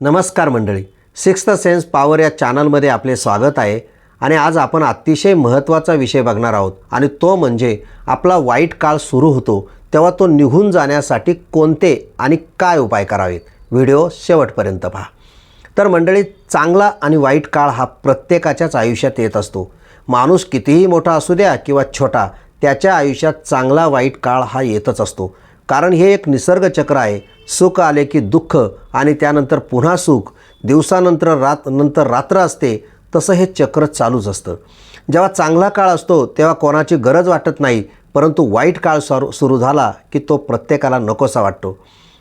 नमस्कार मंडळी. Sixth sense power या चॅनलमध्ये आपले स्वागत आहे. आणि आज आपण अतिशय महत्त्वाचा विषय बघणार आहोत. आणि तो म्हणजे आपला वाईट काळ सुरू होतो तेव्हा तो निघून जाण्यासाठी कोणते आणि काय उपाय करावेत? व्हिडिओ शेवटपर्यंत पहा. तर मंडळी चांगला आणि वाईट काळ हा प्रत्येकाच्याच आयुष्यात येत असतो. माणूस कितीही मोठा असू द्या किंवा छोटा त्याच्या आयुष्यात चांगला वाईट काळ हा येतच असतो. कारण हे एक निसर्गचक्र आहे. सुख आले की दुःख आणि त्यानंतर पुन्हा सुख. दिवसानंतर रात नंतर रात्र असते तसं हे चक्र चालूच असतं. जेव्हा चांगला काळ असतो तेव्हा कोणाची गरज वाटत नाही परंतु वाईट काळ सर सुरू झाला की तो प्रत्येकाला नकोसा वाटतो.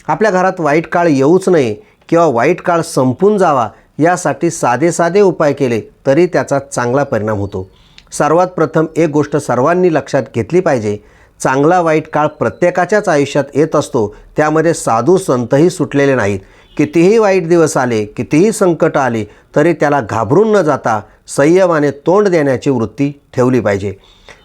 आपल्या घरात वाईट काळ येऊच नये किंवा वाईट काळ संपून जावा यासाठी साधे साधे उपाय केले तरी त्याचा चांगला परिणाम होतो. सर्वात प्रथम एक गोष्ट सर्वांनी लक्षात घेतली पाहिजे चांगला वाईट काळ प्रत्येकाच्याच आयुष्यात येत असतो त्यामध्ये साधू संतही सुटलेले नाहीत. कितीही वाईट दिवस आले कितीही संकट आले तरी त्याला घाबरून न जाता संयमाने तोंड देण्याची वृत्ती ठेवली पाहिजे.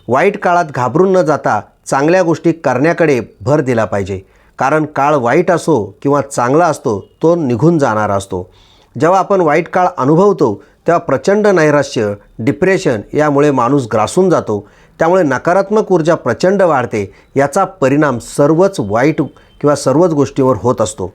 वाईट काळात घाबरून न जाता चांगल्या गोष्टी करण्याकडे भर दिला पाहिजे. कारण काळ वाईट असो किंवा चांगला असतो तो निघून जाणारा असतो. जेव्हा आपण वाईट काळ अनुभवतो तेव्हा प्रचंड नैराश्य डिप्रेशन यामुळे माणूस ग्रासून जातो. त्यामुळे नकारात्मक ऊर्जा प्रचंड वाढते याचा परिणाम सर्वच वाईट किंवा सर्वच गोष्टीवर होत असतो.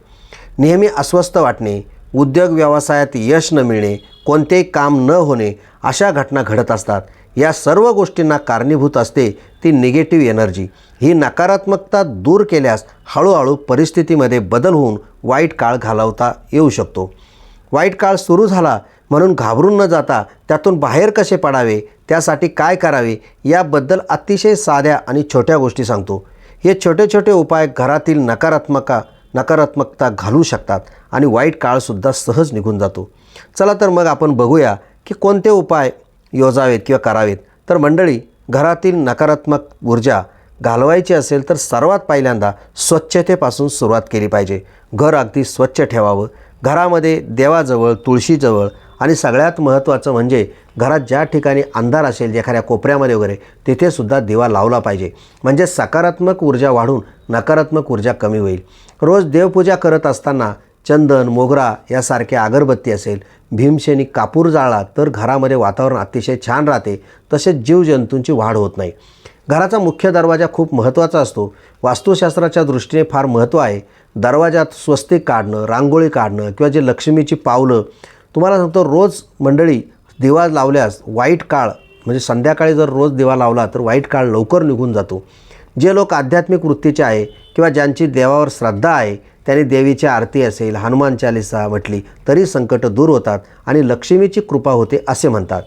नेहमी अस्वस्थ वाटणे उद्योग व्यवसायात यश न मिळणे कोणतेही काम न होणे अशा घटना घडत असतात. या सर्व गोष्टींना कारणीभूत असते ती निगेटिव्ह एनर्जी. ही नकारात्मकता दूर केल्यास हळूहळू परिस्थितीमध्ये बदल होऊन वाईट काळ घालवता येऊ शकतो. वाईट काळ सुरू झाला म्हणून घाबरून न जाता त्यातून बाहेर कसे पडावे त्यासाठी काय करावे याबद्दल अतिशय साध्या आणि छोट्या गोष्टी सांगतो. हे छोटे छोटे उपाय घरातील नकारात्मका नकारात्मकता घालू शकतात आणि वाईट काळसुद्धा सहज निघून जातो. चला तर मग आपण बघूया की कोणते उपाय योजावेत किंवा करावेत. तर मंडळी घरातील नकारात्मक ऊर्जा घालवायची असेल तर सर्वात पहिल्यांदा स्वच्छतेपासून सुरुवात केली पाहिजे. घर अगदी स्वच्छ ठेवावं. घरामध्ये देवाजवळ तुळशीजवळ आणि सगळ्यात महत्त्वाचं म्हणजे घरात ज्या ठिकाणी अंधार असेल एखाद्या कोपऱ्यामध्ये वगैरे तिथेसुद्धा दिवा लावला पाहिजे. म्हणजे सकारात्मक ऊर्जा वाढून नकारात्मक ऊर्जा कमी होईल. रोज देवपूजा करत असताना चंदन मोगरा यासारख्या अगरबत्ती असेल भीमशेनी कापूर जाळला तर घरामध्ये वातावरण अतिशय छान राहते तसेच जीवजंतूंची वाढ होत नाही. घराचा मुख्य दरवाजा खूप महत्त्वाचा असतो. वास्तुशास्त्राच्या दृष्टीने फार महत्त्व आहे. दरवाजात स्वस्तिक काढणं रांगोळी काढणं किंवा जे लक्ष्मीची पावलं तुम्हाला सांगतो रोज मंडळी दिवा लावल्यास वाईट काळ म्हणजे संध्याकाळी जर रोज दिवा लावला तर वाईट काळ लवकर निघून जातो. जे लोक आध्यात्मिक वृत्तीचे आहे किंवा ज्यांची देवावर श्रद्धा आहे त्यांनी देवीची आरती असेल हनुमान चालिसा म्हटली तरी संकटं दूर होतात आणि लक्ष्मीची कृपा होते असे म्हणतात.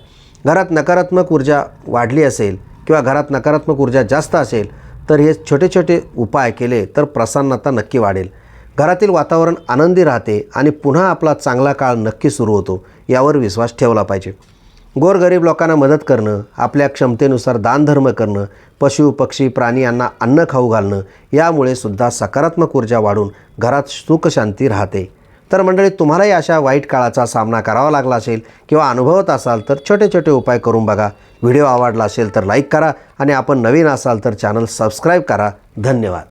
घरात नकारात्मक ऊर्जा वाढली असेल किंवा घरात नकारात्मक ऊर्जा जास्त असेल तर हे छोटे छोटे उपाय केले तर प्रसन्नता नक्की वाढेल. घरातील वातावरण आनंदी राहते आणि पुन्हा आपला चांगला काळ नक्की सुरू होतो यावर विश्वास ठेवला पाहिजे. गोरगरीब लोकांना मदत करणं आपल्या क्षमतेनुसार दानधर्म करणं पशु पक्षी प्राणी यांना अन्न खाऊ घालणं यामुळे सुद्धा सकारात्मक ऊर्जा वाढून घरात सुखशांती राहते. तर मंडळी तुम्हालाही अशा वाईट काळाचा सामना करावा लागला असेल किंवा अनुभवत असाल तर छोटे छोटे उपाय करून बघा. व्हिडिओ आवडला असेल तर लाईक करा आणि आपण नवीन असाल तर चॅनल सबस्क्राईब करा. धन्यवाद.